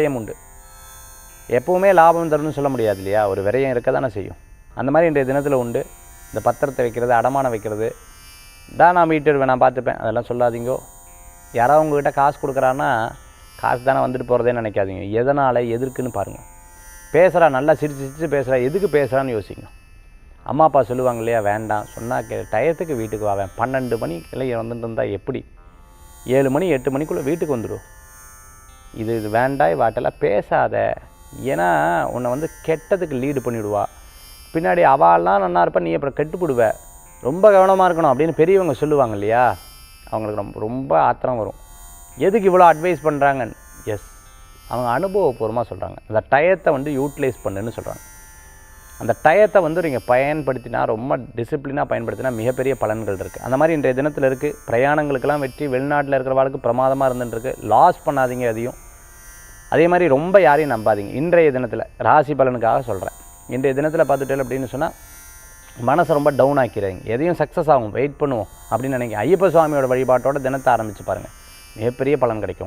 விரயம் உண்டு எப்போவுமே லாபம் தரும்னு சொல்ல முடியாது இல்லையா? ஒரு விரயம் இருக்க தானே செய்யும். அந்த மாதிரி இன்றைய தினத்தில் உண்டு. இந்த பத்திரத்தை வைக்கிறது அடமானம் வைக்கிறது. தான் நான் மீட்டு நான் பார்த்துப்பேன். அதெல்லாம் சொல்லாதீங்கோ. யாராவது உங்ககிட்ட காசு கொடுக்குறான்னா காசு தானே வந்துட்டு போகிறதே நினைக்காதீங்க. எதனால் எதற்குன்னு பாருங்கள் பேசுகிறா நல்லா சிரிச்சு சிரிச்சு பேசுகிறா எதுக்கு பேசுகிறான்னு யோசிங்க. அம்மா அப்பா சொல்லுவாங்க இல்லையா? வேண்டாம். சொன்னால் கே டயத்துக்கு வீட்டுக்கு வாவேன் பன்னெண்டு மணி இல்லை வந்துட்டு இருந்தால் எப்படி? ஏழு மணி எட்டு மணிக்குள்ளே வீட்டுக்கு வந்துடும் இது இது வேண்டாய் வாட்டெல்லாம் பேசாத. ஏன்னா உன்னை வந்து கெட்டதுக்கு லீடு பண்ணிவிடுவா பின்னாடி அவாலாம் நல்லா இருப்பா நீ அப்புறம் கெட்டுப்பிடுவ. ரொம்ப கவனமாக இருக்கணும் அப்படின்னு பெரியவங்க சொல்லுவாங்க இல்லையா? அவங்களுக்கு ரொம்ப ரொம்ப ஆத்திரம் வரும். எதுக்கு இவ்வளோ அட்வைஸ் பண்ணுறாங்கன்னு எஸ் அவங்க அனுபவபூர்வமாக சொல்கிறாங்க அந்த டயத்தை வந்து யூட்டிலைஸ் பண்ணுன்னு சொல்கிறாங்க அந்த டயத்தை வந்து நீங்கள் பயன்படுத்தினா ரொம்ப டிசிப்ளினாக பயன்படுத்தினா மிகப்பெரிய பலன்கள் இருக்குது அந்த மாதிரி இன்றைய தினத்தில் இருக்குது பிரயாணங்களுக்கெல்லாம் வெற்றி வெளிநாட்டில் இருக்கிற வாழ்க்கை பிரமாதமாக இருந்துட்டுருக்கு லாஸ் பண்ணாதீங்க அதையும் அதே மாதிரி ரொம்ப யாரையும் நம்பாதீங்க. இன்றைய தினத்தில் ராசி பலனுக்காக சொல்கிறேன் இன்றைய தினத்தில் பார்த்துட்டேன் அப்படின்னு சொன்னால் மனசை ரொம்ப டவுன் ஆக்கிறாங்க எதையும் சக்ஸஸ் ஆகும். வெயிட் பண்ணுவோம் அப்படின்னு நினைக்கிறேன் ஐயப்ப சுவாமியோட வழிபாட்டோட தினத்தை ஆரம்பித்து பாருங்கள் மிகப்பெரிய பலன் கிடைக்கும்.